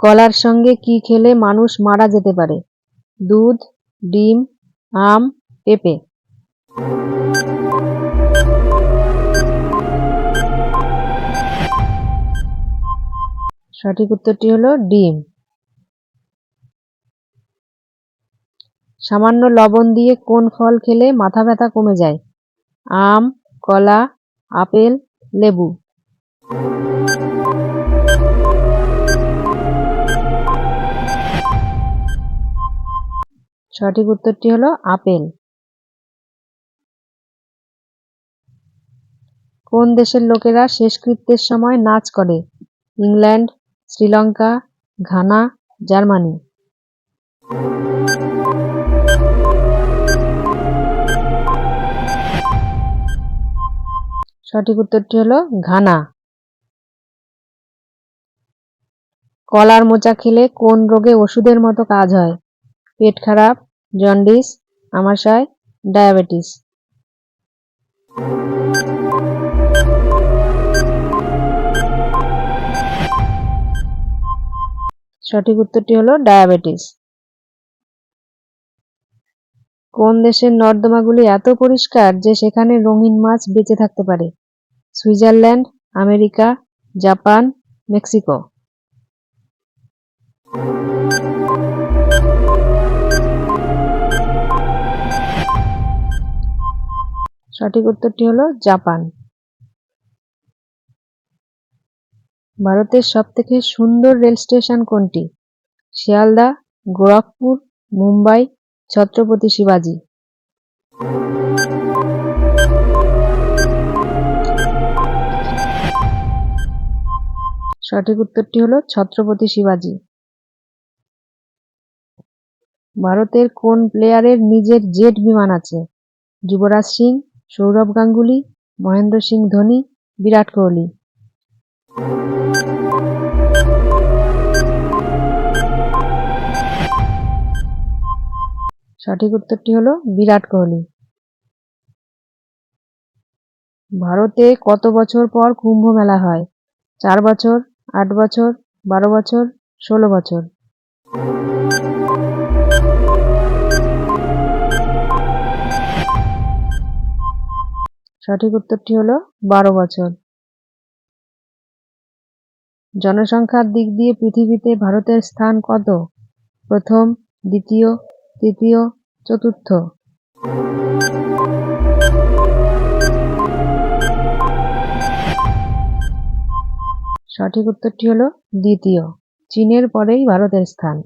কলার সঙ্গে কি খেলে মানুষ মারা যেতে পারে? দুধ, ডিম, আম, পেঁপে। সঠিক উত্তরটি হলো ডিম। সামান্য লবণ দিয়ে কোন ফল খেলে মাথা ব্যথা কমে যায়? আম, কলা, আপেল, লেবু। সঠিক উত্তরটি হলো আপেল। কোন দেশের লোকেরা শেষকৃত্যের সময় নাচ করে? England, Sri Lanka, Ghana, Germany. সঠিক উত্তরটি হলো ঘানা। কলার মোচা খেলে কোন রোগে ওষুধের মতো কাজ হয়? পেট খারাপ জন্ডিস, আমাশয়, ডায়াবেটিস। সঠিক উত্তরটি হলো ডায়াবেটিস। কোন দেশের নর্দমাগুলি এত পরিষ্কার যে সেখানে রঙিন মাছ বেঁচে থাকতে পারে? Switzerland, America, Japan, Mexico. সঠিক উত্তরটি হলো জাপান। ভারতের সবথেকে সুন্দর রেল স্টেশন কোনটি? শিয়ালদা, গোরখপুর, মুম্বাই, ছত্রপতি শিবাজি। সঠিক উত্তরটি হলো ছত্রপতি শিবাজি। ভারতের কোন প্লেয়ারের নিজের জেট বিমান আছে? যুবরাজ সিং সৌরভ গাঙ্গুলি, মহেন্দ্র সিং ধোনি, বিরাট কোহলি। সঠিক উত্তরটি হলো বিরাট কোহলি। ভারতে কত বছর পর কুম্ভ মেলা হয়? চার বছর, আট বছর, বারো বছর, ষোলো বছর। সঠিক উত্তরটি হলো বারো বছর। জনসংখ্যার দিক দিয়ে পৃথিবীতে ভারতের স্থান কত? প্রথম, দ্বিতীয়, তৃতীয়, চতুর্থ। সঠিক উত্তরটি হলো দ্বিতীয়। চীনের পরেই ভারতের স্থান।